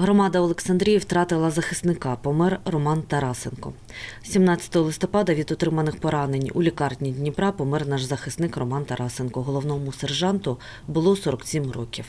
Громада Олександрії втратила захисника. Помер Роман Тарасенко. 17 листопада від отриманих поранень у лікарні Дніпра помер наш захисник Роман Тарасенко. Головному сержанту було 47 років.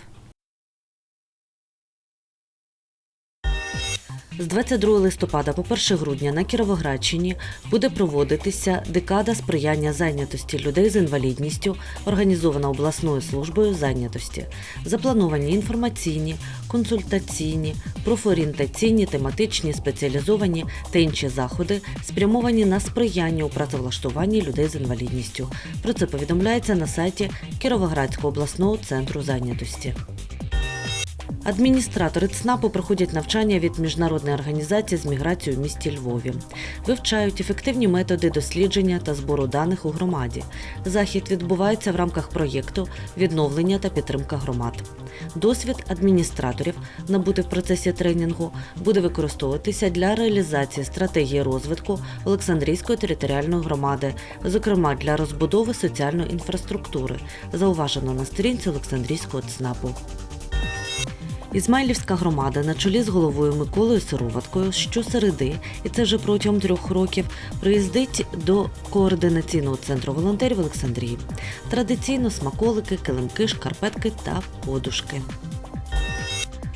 З 22 листопада по 1 грудня на Кіровоградщині буде проводитися декада сприяння зайнятості людей з інвалідністю, організована обласною службою зайнятості. Заплановані інформаційні, консультаційні, профорієнтаційні, тематичні, спеціалізовані та інші заходи, спрямовані на сприяння у працевлаштуванні людей з інвалідністю. Про це повідомляється на сайті Кіровоградського обласного центру зайнятості. Адміністратори ЦНАПу проходять навчання від міжнародної організації з міграцією в місті Львові, вивчають ефективні методи дослідження та збору даних у громаді. Захід відбувається в рамках проєкту відновлення та підтримка громад. Досвід адміністраторів, набутий в процесі тренінгу, буде використовуватися для реалізації стратегії розвитку Олександрійської територіальної громади, зокрема для розбудови соціальної інфраструктури, зауважено на сторінці Олександрійського ЦНАПу. Ізмайлівська громада на чолі з головою Миколою Сироваткою щосереди, і це вже протягом трьох років, приїздить до координаційного центру волонтерів Олександрії. Традиційно смаколики, килимки, шкарпетки та подушки.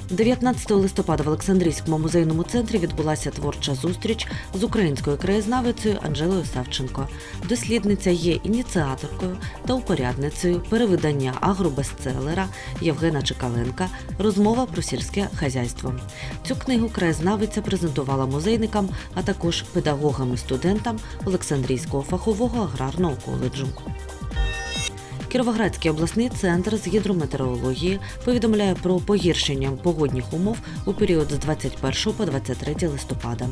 19 листопада в Олександрійському музейному центрі відбулася творча зустріч з українською краєзнавицею Анжелою Савченко. Дослідниця є ініціаторкою та упорядницею перевидання агробестселера Євгена Чекаленка Розмова про сільське хазяйство. Цю книгу краєзнавиця презентувала музейникам, а також педагогам і студентам Олександрійського фахового аграрного коледжу. Кіровоградський обласний центр з гідрометеорології повідомляє про погіршення погодних умов у період з 21 по 23 листопада.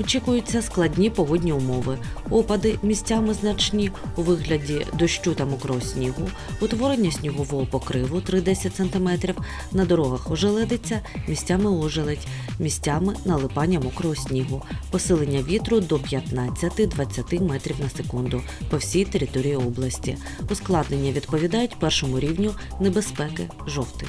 Очікуються складні погодні умови, опади місцями значні у вигляді дощу та мокрого снігу, утворення снігового покриву 3-10 см, на дорогах ожеледиться, місцями ожеледь, місцями налипання мокрого снігу, посилення вітру до 15-20 метрів на секунду по всій території області. Ускладнення відповідають першому рівню небезпеки жовтий.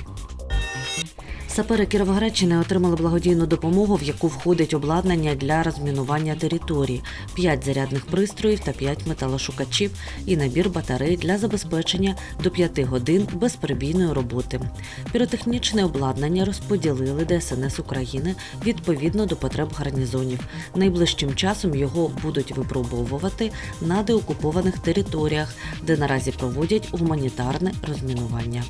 Сапери Кіровоградщини отримали благодійну допомогу, в яку входить обладнання для розмінування території, 5 зарядних пристроїв та 5 металошукачів і набір батарей для забезпечення до 5 годин безперебійної роботи. Піротехнічне обладнання розподілили ДСНС України відповідно до потреб гарнізонів. Найближчим часом його будуть випробовувати на деокупованих територіях, де наразі проводять гуманітарне розмінування.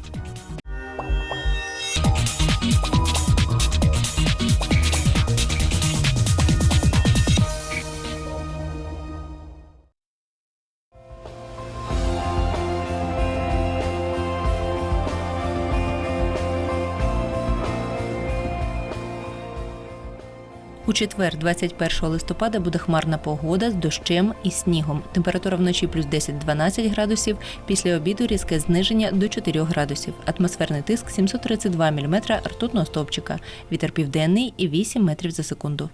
У четвер, 21 листопада, буде хмарна погода з дощем і снігом. Температура вночі плюс 10-12 градусів. Після обіду різке зниження до 4 градусів. Атмосферний тиск 732 мм ртутного стовпчика. Вітер південний і 8 метрів за секунду.